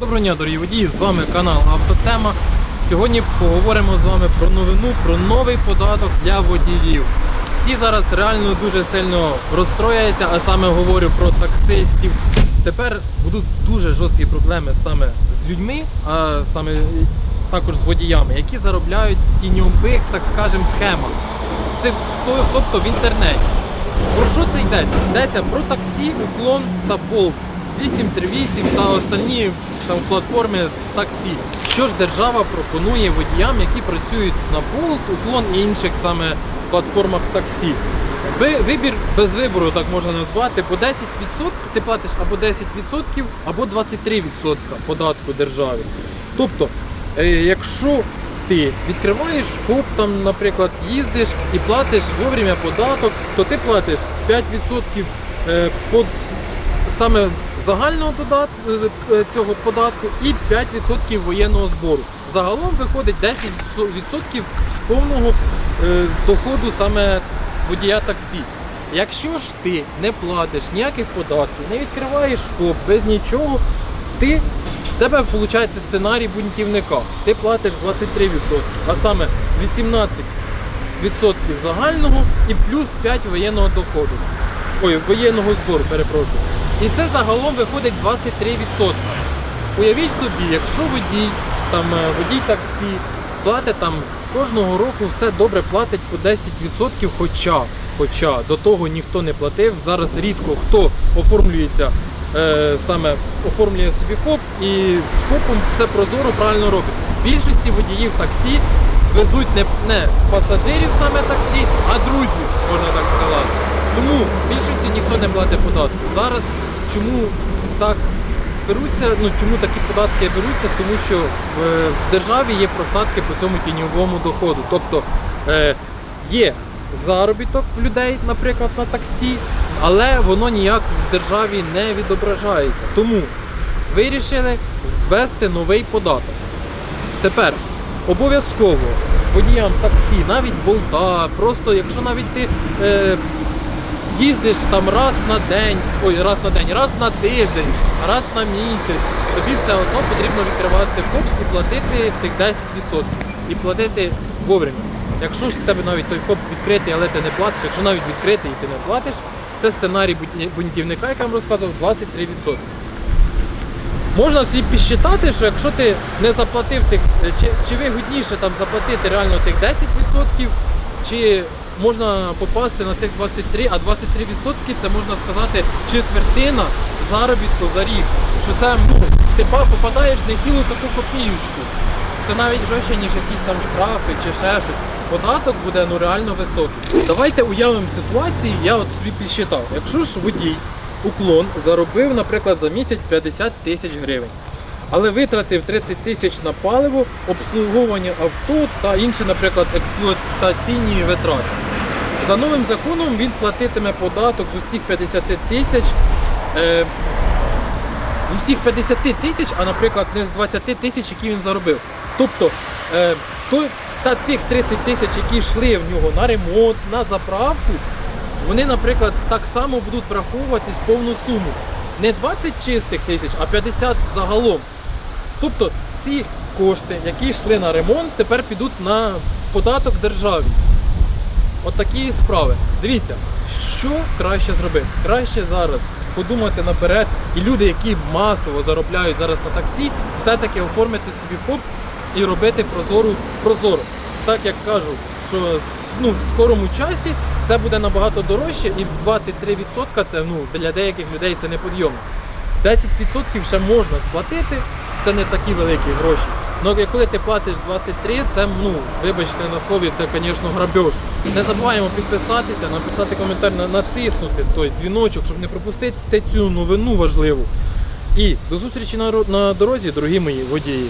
Доброго дня, дорогі водії! З вами канал Автотема. Сьогодні поговоримо з вами про новину, про новий податок для водіїв. Всі зараз реально дуже сильно розстрояються, а саме говорю про таксистів. Тепер будуть дуже жорсткі проблеми саме з людьми, а саме також з водіями, які заробляють тіньових, так скажемо, схемах. Це тобто в інтернеті. Про що це йдеться? Йдеться про таксі, уклон та болт. 838 та остальні там платформи з таксі. Що ж держава пропонує водіям, які працюють на болт, уклон і інших саме платформах таксі? Вибір без вибору, так можна назвати, по 10% ти платиш або 10%, або 23% податку державі. Тобто, е, якщо ти відкриваєш ФОП, там, наприклад, їздиш і платиш вовремя податок, то ти платиш 5% е, по саме загального додат, е, е, цього податку і 5% воєнного збору. Загалом виходить 10% з повного е, доходу саме водія таксі. Якщо ж ти не платиш ніяких податків, не відкриваєш ФОП без нічого, ти тебе виходить сценарій бунтівника. Ти платиш 23%, а саме 18% загального і плюс 5 воєнного доходу. Ой, воєнного збору, перепрошую. І це загалом виходить 23%. Уявіть собі, якщо водій, там е, водій таксі платить там кожного року все добре платить по 10%, хоча, хоча до того ніхто не платив. Зараз рідко хто оформлюється е, саме оформлює собі ФОП і з ФОПом все прозоро правильно робить. В більшості водіїв таксі везуть не, не пасажирів саме таксі, а друзів, можна так сказати. Тому в більшості ніхто не платить податку. Зараз чому так беруться, ну чому такі податки беруться? Тому що е, в державі є просадки по цьому тіньовому доходу. Тобто е, є заробіток людей, наприклад, на таксі, але воно ніяк в державі не відображається. Тому вирішили ввести новий податок. Тепер обов'язково водіям таксі, навіть болта, просто якщо навіть ти е, їздиш там раз на день, ой, раз на день, раз на тиждень, раз на місяць, тобі все одно потрібно відкривати ФОП і платити тих 10%. І платити вовремя. Якщо ж в тебе навіть той ФОП відкритий, але ти не платиш, якщо навіть відкритий і ти не платиш, це сценарій бунтівника, як я вам розказував, 23%. Можна собі підсчитати, що якщо ти не заплатив тих, чи, чи вигідніше там заплатити реально тих 10%, чи можна попасти на цих 23, а 23% це можна сказати четвертина заробітку за рік. Що це ну, ти попадаєш в нехилу таку копіючку. Це навіть жорстче, ніж якісь там штрафи чи ще щось. Податок буде ну реально високий. Давайте уявимо ситуації, я от собі підсчитав. Якщо ж водій уклон заробив, наприклад, за місяць 50 тисяч гривень. Але витратив 30 тисяч на паливо, обслуговування авто та інші, наприклад, експлуатаційні витрати. За новим законом він платитиме податок з усіх 50 тисяч. Е, з усіх 50 тисяч, а наприклад, не з 20 тисяч, які він заробив. Тобто е, той, та тих 30 тисяч, які йшли в нього на ремонт, на заправку, вони, наприклад, так само будуть враховуватись повну суму. Не 20 чистих тисяч, а 50 загалом. Тобто ці кошти, які йшли на ремонт, тепер підуть на податок державі. От такі справи. Дивіться, що краще зробити? Краще зараз подумати наперед, і люди, які масово заробляють зараз на таксі, все-таки оформити собі ФОП і робити прозору прозоро. Так як кажу, що ну, в скорому часі це буде набагато дорожче, і 23% це ну, для деяких людей це неподйомно. 10% ще можна сплатити, це не такі великі гроші. Ну коли ти платиш 23, це ну вибачте на слові, це, звісно, грабеж. Не забуваємо підписатися, написати коментар, натиснути той дзвіночок, щоб не пропустити цю новину важливу. І до зустрічі на дорозі, дорогі мої водії.